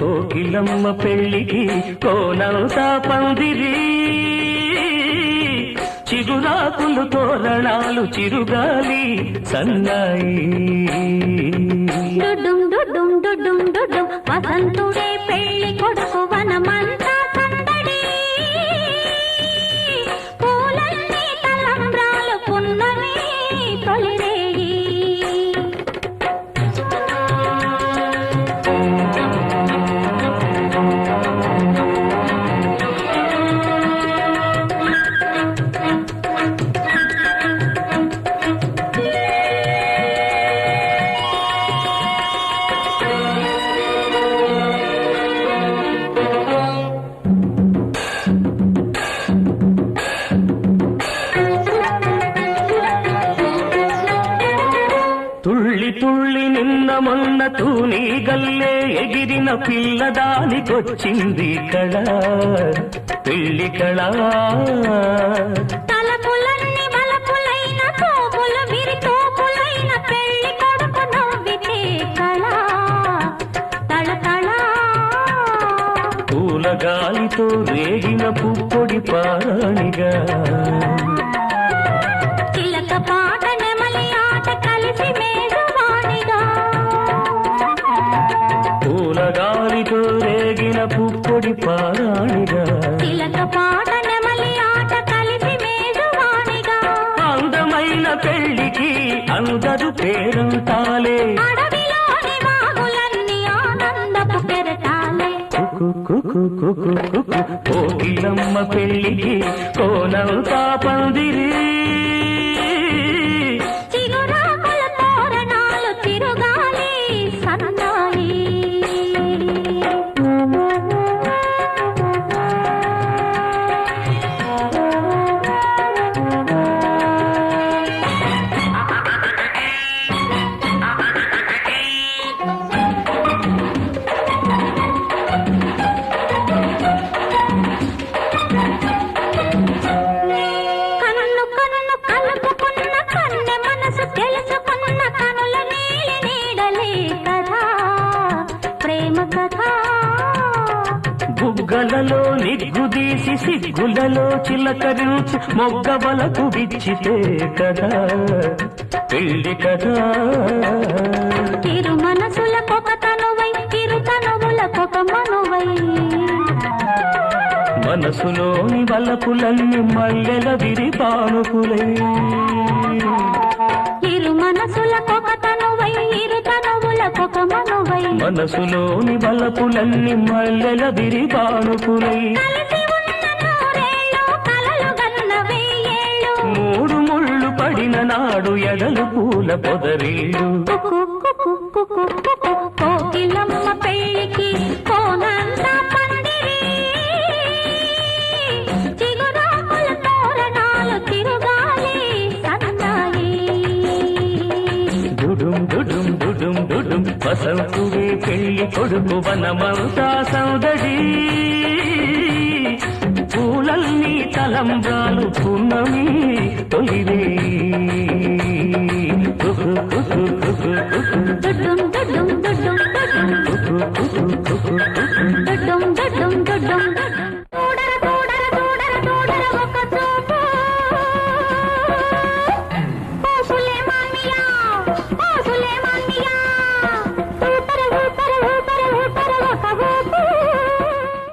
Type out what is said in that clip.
కోకిలమ్మ పెళ్ళికి కోనంతా పందిరి. చిగురాకులు తోరణాలు చిరుగాలి సన్నాయి. డుడుం డుడుం డుడుం డుడుం. వసంతుడే పెళ్ళి కొడుకు వనమా తుళ్ళి నిన్న మొన్న తూని గల్లే ఎగిరిన పిల్లదానికొచ్చింది కళ. పెళ్ళి కళ పెళ్ళి నవ్వితే కళ. పూల గాలితో రేగిన పుప్పొడి పారాణిగా. పుప్పొడి పారాణిగా. చిలక పాట నెమలి ఆట మేఘవాణిగా అందమైన పెళ్ళికి అందరు పేరంతాలే అడవిలోని వాగులన్నీ ఆనందపు కెరటాలే బుగ్గలలో నిగ్గుదీసి సిగ్గులలో చిలకరించి మొగ్గవలకు విచ్చితే కదా పెళ్ళి కదా. తిరు మనసులకొక తనువై తిరు తనువులకొక మనువై. మనసులోని వలపులన్నీ మల్లెల విరిపానుకులై ఇరు మనసులకొక తనువై ఇరు తనువులకొక మనువై మనసులోని వలపులన్నీ మల్లెల వెయ్యేళ్ళు. మూడు ముళ్ళు పడిన నాడు ఎడలు పూల కుకు కోకిలమ్మ పెళ్ళికి కోనంతా వసంతువే పెళ్ళి కొడుకు వనమంతా సౌదడి. పూలల్ని తలంబ్రాలు పున్నమి తొలివే. దొడ్డం దొడ్డం దొడ్డం దొడ్డం.